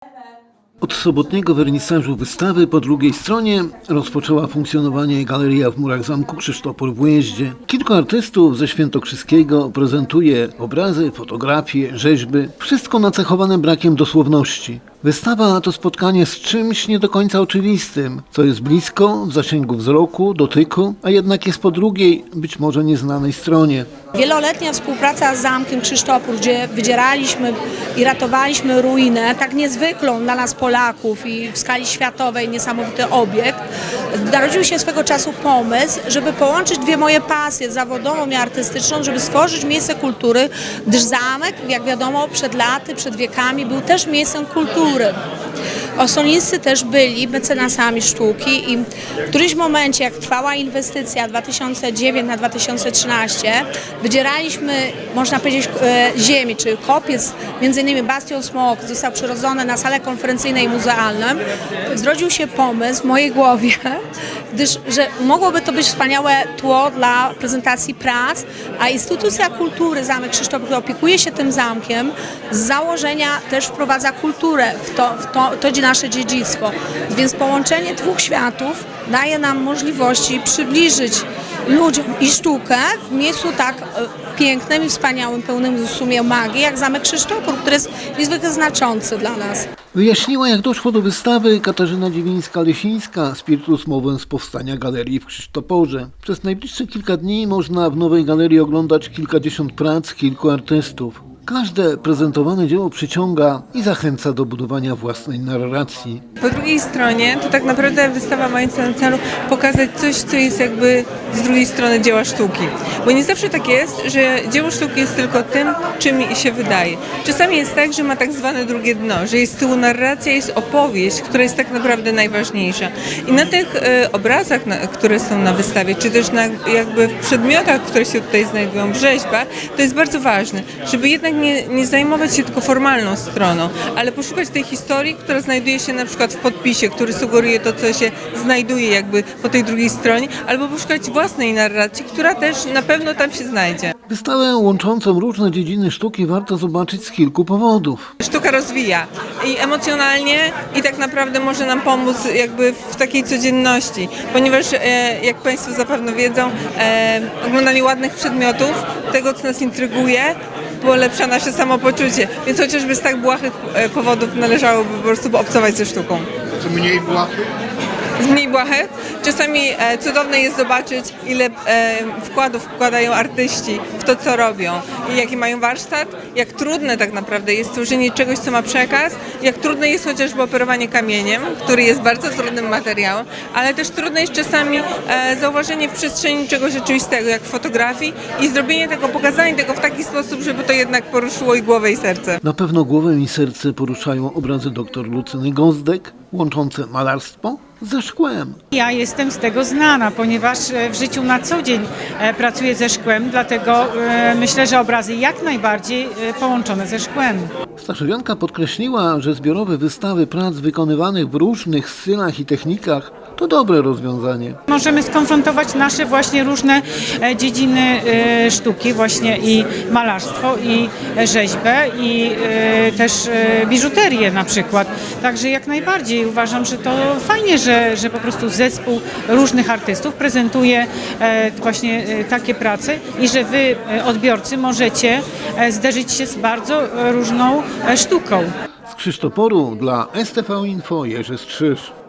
拜拜。Od sobotniego wernisażu wystawy po drugiej stronie rozpoczęła funkcjonowanie galeria w murach zamku Krzysztopol w Ujeździe. Kilku artystów ze Świętokrzyskiego prezentuje obrazy, fotografie, rzeźby, wszystko nacechowane brakiem dosłowności. Wystawa to spotkanie z czymś nie do końca oczywistym, co jest blisko, w zasięgu wzroku, dotyku, a jednak jest po drugiej, być może nieznanej stronie. Wieloletnia współpraca z Zamkiem Krzysztopór, gdzie wydzieraliśmy i ratowaliśmy ruinę, tak niezwykłą dla nas Polaków i w skali światowej niesamowity obiekt, narodził się swego czasu pomysł, żeby połączyć dwie moje pasje, zawodową i artystyczną, żeby stworzyć miejsce kultury, gdyż zamek, jak wiadomo, przed laty, przed wiekami był też miejscem kultury. Osolińscy też byli mecenasami sztuki i w którymś momencie, jak trwała inwestycja 2009 na 2013, wydzieraliśmy, można powiedzieć, e, ziemi, czy kopiec, między innymi Bastion Smok został przyrodzony na salę konferencyjnej i muzealną, zrodził się pomysł w mojej głowie, gdyż, że mogłoby to być wspaniałe tło dla prezentacji prac, a instytucja kultury Zamek Krzysztof, który opiekuje się tym zamkiem, z założenia też wprowadza kulturę w to, w to, to nasze dziedzictwo. Więc połączenie dwóch światów daje nam możliwości przybliżyć ludziom i sztukę w miejscu tak e, pięknym i wspaniałym, pełnym w sumie magii, jak Zamek Krzysztopór, który jest niezwykle znaczący dla nas. Wyjaśniła, jak doszło do wystawy Katarzyna Dziewińska-Lesińska Spiritus Movens powstania galerii w Krzysztoporze. Przez najbliższe kilka dni można w nowej galerii oglądać kilkadziesiąt prac kilku artystów. Każde prezentowane dzieło przyciąga i zachęca do budowania własnej narracji. Po drugiej stronie to tak naprawdę wystawa mająca na celu pokazać coś, co jest jakby z drugiej strony dzieła sztuki. Bo nie zawsze tak jest, że dzieło sztuki jest tylko tym, czym się wydaje. Czasami jest tak, że ma tak zwane drugie dno, że jest z tyłu narracja, jest opowieść, która jest tak naprawdę najważniejsza. I na tych e, obrazach, które są na wystawie, czy też na jakby w przedmiotach, które się tutaj znajdują, w rzeźbach, to jest bardzo ważne, żeby jednak nie, nie zajmować się tylko formalną stroną, ale poszukać tej historii, która znajduje się na przykład w podpisie, który sugeruje to, co się znajduje jakby po tej drugiej stronie, albo poszukać własnej narracji, która też na pewno tam się znajdzie. Wystawę łączącą różne dziedziny sztuki warto zobaczyć z kilku powodów. Sztuka rozwija i emocjonalnie i tak naprawdę może nam pomóc jakby w takiej codzienności, ponieważ e, jak Państwo zapewne wiedzą, e, oglądanie ładnych przedmiotów, tego co nas intryguje, polepsza nasze samopoczucie, więc chociażby z tak błahych e, powodów należałoby po prostu obcować ze sztuką. Czy mniej błachy? Z mniej błahych. Czasami e, cudowne jest zobaczyć, ile e, wkładów wkładają artyści w to, co robią i jaki mają warsztat, jak trudne tak naprawdę jest tworzenie czegoś, co ma przekaz, jak trudne jest chociażby operowanie kamieniem, który jest bardzo trudnym materiałem, ale też trudne jest czasami e, zauważenie w przestrzeni czegoś rzeczywistego, jak w fotografii i zrobienie tego, pokazanie tego w taki sposób, żeby to jednak poruszyło i głowę i serce. Na pewno głowę i serce poruszają obrazy dr Lucyny Gozdek, łączące malarstwo ze szkłem. Ja jestem z tego znana, ponieważ e, w życiu na co dzień e, pracuję ze szkłem, dlatego e, myślę, że obrazy jak najbardziej połączone ze szkłem. Staszowianka podkreśliła, że zbiorowe wystawy prac wykonywanych w różnych stylach i technikach to dobre rozwiązanie. Możemy skonfrontować nasze właśnie różne e, dziedziny e, sztuki, właśnie i malarstwo, i rzeźbę, i e, też biżuterię na przykład. Także jak najbardziej uważam, że to fajnie, że, że po prostu zespół różnych artystów prezentuje właśnie takie prace i że wy, odbiorcy, możecie zderzyć się z bardzo różną sztuką. Z Krzysztoporu dla STV Info Jerzy Strzyż.